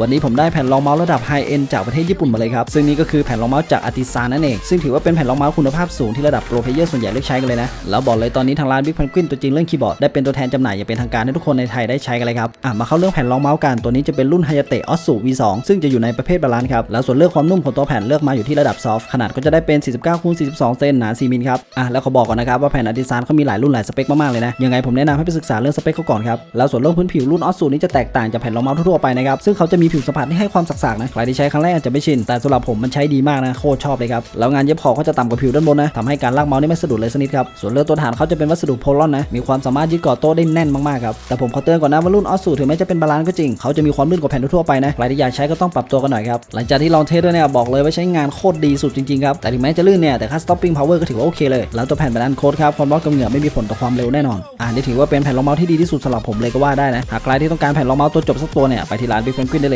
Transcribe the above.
วันนี้ผมได้แผ่นรองเมาส์ระดับไฮเอ็นจากประเทศญี่ปุ่นมาเลยครับ ซึ่งนี่ก็คือแผ่นรองเมาส์จากอาติซานนั่นเอง ซึ่งถือว่าเป็นแผ่นรองเมาส์คุณภาพสูงที่ระดับโปรเพเยอร์ส่วนใหญ่เลือกใช้กันเลยนะ แล้วบอกเลยตอนนี้ทางร้าน Big Penguin ตัวจริงเรื่องคีย์บอร์ดได้เป็นตัวแทนจำหน่ายอย่างเป็นทางการให้ทุกคนในไทยได้ใช้กันเลยครับอะมาเข้าเรื่องแผ่นรองเมาส์กันตัวนี้จะเป็นรุ่น Hayate Otsu V2 ซึ่งจะอยู่ในประเภทบาลานซ์ครับแล้วส่วนเรื่องความนุ่มของตัวแผ่นเลือกมาอยู่ที่ระดับซอฟต์ขนาดก็จะได้เป็น49คูณ42เซนหนา4มิลครับอะแล้วขอบอกก่อนนะครับว่าแผ่นอาติซานเขามีหลายรุ่นหลายสเปคมากๆเลยนะยังไงผมแนะนำให้ไปศึกษาเรื่องสเปคเขาก่อนครับแล้วส่วนเรื่องพื้นผิวรุ่น Otsu นี้จะแตกต่างจากแผ่นรองเมาส์ทั่วไปนะครับซึ่งเขาจะมีีผิวสัมผัสที่ให้ความสักๆนะ ใครที่ใช้ครั้งแรกอาจจะไม่ชิน แต่สำหรับผมมันใช้ดีมากนะ โคตรชอบเลยครับ แล้วงานเย็บขอบก็จะต่ำกว่าผิวด้านบนนะทำให้การลากเมาส์นี่ไม่สะดุดเลยสนิดครับ ส่วนเลือกตัวฐานเขาจะเป็นวัสดุโพลอนนะ มีความสามารถยึดเกาะโต๊ะได้แน่นมากๆครับ แต่ผมขอเตือนก่อนนะว่ารุ่นออสสูถึงแม้จะเป็นบาลานซ์ก็จริง เขาจะมีความลื่นกว่าแผ่นทั่วไปนะ ใครที่อยากใช้ก็ต้องปรับตัวกันหน่อยครับ หลังจากที่ลองเทสด้วยเนี่ยบอกเลยว่าใช้งานโคตรดีสุดจริงๆครับ แต่ถึงแม้จะลื่นเนี่ยแต่ค่า stopping power ก็ถือว่าโอเคเลย แล้วตัวแผ่นบาลานซ์โค้ดครับความร้อนกับเหงื่อไม่มีผลต่อความเร็วแน่นอนอ่านี่ถือว่าเป็นแผ่นรองเมาส์ที่ดีที่สุดสำหรับผมเลยก็ว่าได้นะหากใครที่ต้องการแผ่นรองเมาส์ตัวจบสักตัวเนี่ยไปที่ร้าน Big Penguin ได้เลย